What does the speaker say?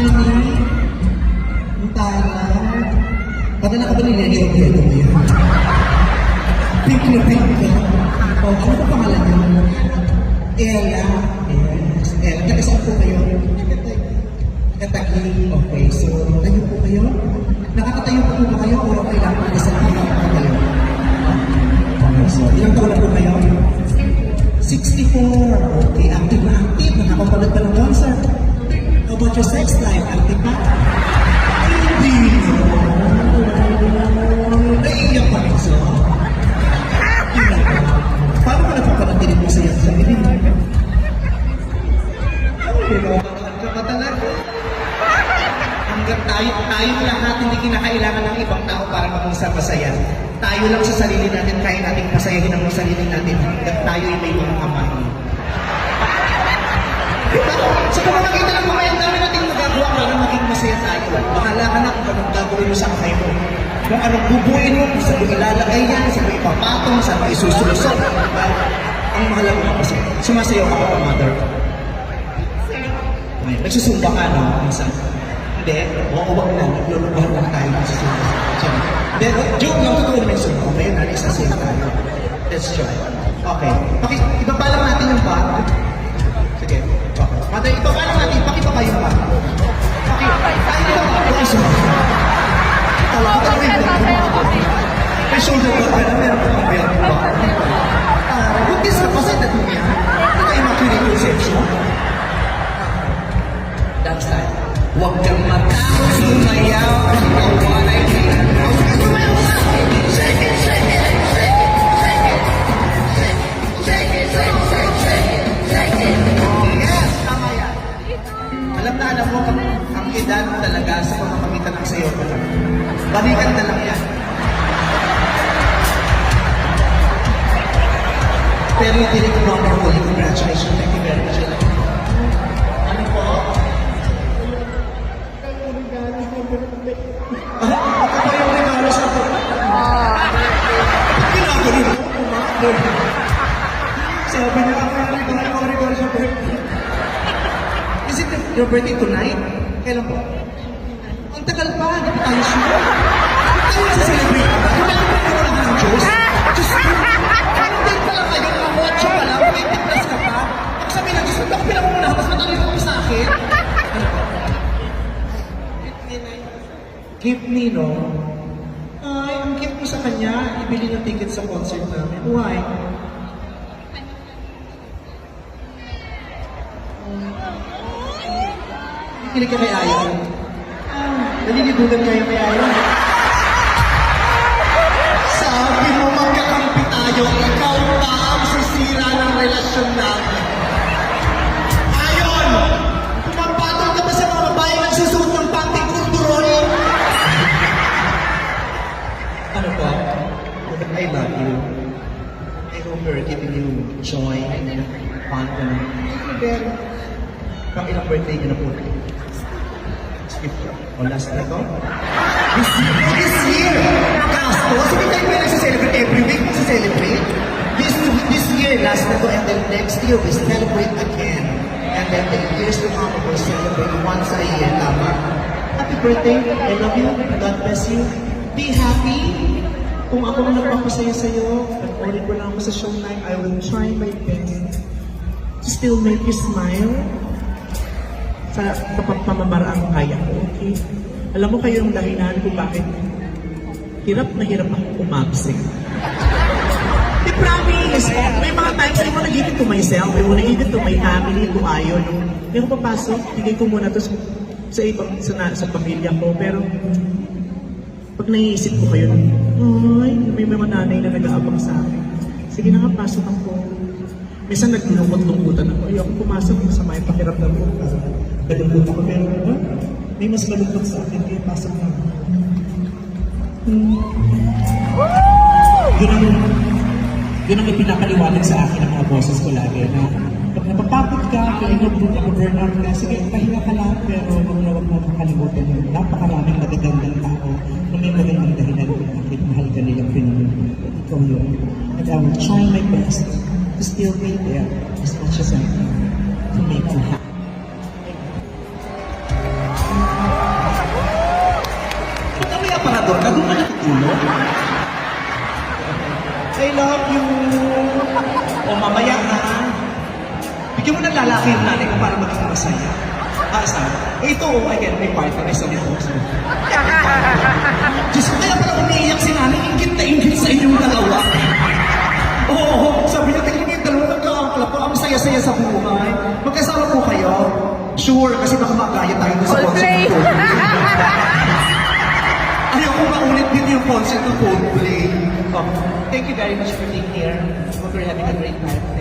Honey, ang talag. Padala ka ba ni Lenny Robredo mo? Pink na pink ka. O, ano pa pangalan niya? Ella. Yes. Ella. Taga saan po kayo? Katagi. Okay, so tayo po kayo? Nakakatayo po ba kayo o kailangan na sa kayo? Your sex life? Active pa? Hindi. Naiiyak pa rin siya. Paano ka napapanatilin mo sa iyong sarili? Ano yun? Ano ka talaga? Hanggang tayo, tayo lahat hindi kinakailangan ng ibang tao para maging sa masaya. Tayo lang sa sarili natin, kaya nating pasayahin ang sarili natin hanggang tayo ay may mga kamay. Diba? Sa pamamagitan ng mga yan, dami nating magagawa para maging masaya tayo. Bahala ka na kung anong gagawin mo sa kamay mo. Kung anong bubuin mo, kung saan mo ilalagay yan, saan mo ipapatong, saan mo isusulusot. Ang mahalaga mo kasi, sumasayaw ka pa, mother. Ay, nagsusumba ka, no? Minsan. Hindi. Oo, wag na. Naglulubahan lang tayo ng susumba. So, Hindi, joke lang. Totoo naman yung sumba. Ngayon, na, isa safe tayo. Let's try. Okay. Paki, edad talaga sa pamamagitan ng sayo ko lang. Balikan na lang yan. Pero you did it wonderfully. Congratulations. Thank you very much. Sabi niya, ako yung regalo, ako regalo sa birthday. Is it your birthday tonight? Kailan po? Ang tagal pa, hindi pa tayo sure. Tayo sa celebrate ba? Diyos. Diyos. Ang date pa lang kayo, mga motso pa lang, 20 plus ka pa. Ang sabi ng Diyos, matalino ko sa akin. Ano? Gift me, no? Kanya, ibili ng ticket sa concert namin. Why? Kikinig ka kay. Ah, nalilibugan kayo kay Aya. Sabi mo magkakampi tayo, ikaw pa ang sisira ng relasyon namin. You. I hope we're giving you joy and fun. You very Pang ilang birthday niyo na po? O last na to? This year! This year! Gasto! Sabi tayo ba nagsa-celebrate every week? Nagsa-celebrate? This, this year, last na to, and then next year, we celebrate again. And then the years to come, we'll celebrate once a year. Tama? Happy birthday! I love you. God bless you. Be happy. Kung ako ang nagpapasaya sa'yo, nag-ulit ko lang ako sa show night, I will try my best to still make you smile sa kapag pamamaraang kaya ko, okay? Alam mo kayo yung dahilan kung bakit hirap na hirap ako umabsent. I promise, may mga times I wanna give it to myself, I wanna give it to my family, to Ayo, no? Hindi ako papasok, bigay ko muna to sa, ibang, sa, na- sa pamilya ko, pero pag naiisip ko kayo, ay, may mga nanay na nag-aabang sa akin. Sige na nga, pasok ako. Minsan naglungkot-lungkutan ako. Ayoko pumasok, masama yung pakiramdam ko. Galungkot ako, pero ah, may mas malungkot sa akin, kaya pasok na ako. Hmm. Yun ang, yun ang sa akin ng mga boses ko lagi na pag napapagod ka, kaya nag-boot ako burnout ka, sige, pahinga ka lang, pero huwag na huwag mo kakalimutan yun. Napakaraming I'm trying my best to still be there as much as I can to make them happy. Punta may aparador, nagumalat ang ulo. I love you. O mamaya na. Bigyan mo ng lalaki yung nanay ko para maging masaya. Ah, saan? Ito, oh, again, may partner. Ay, sabi ko. Diyos ko, kaya Coldplay. Oh, thank you very much for being here. Hope you're having a great time.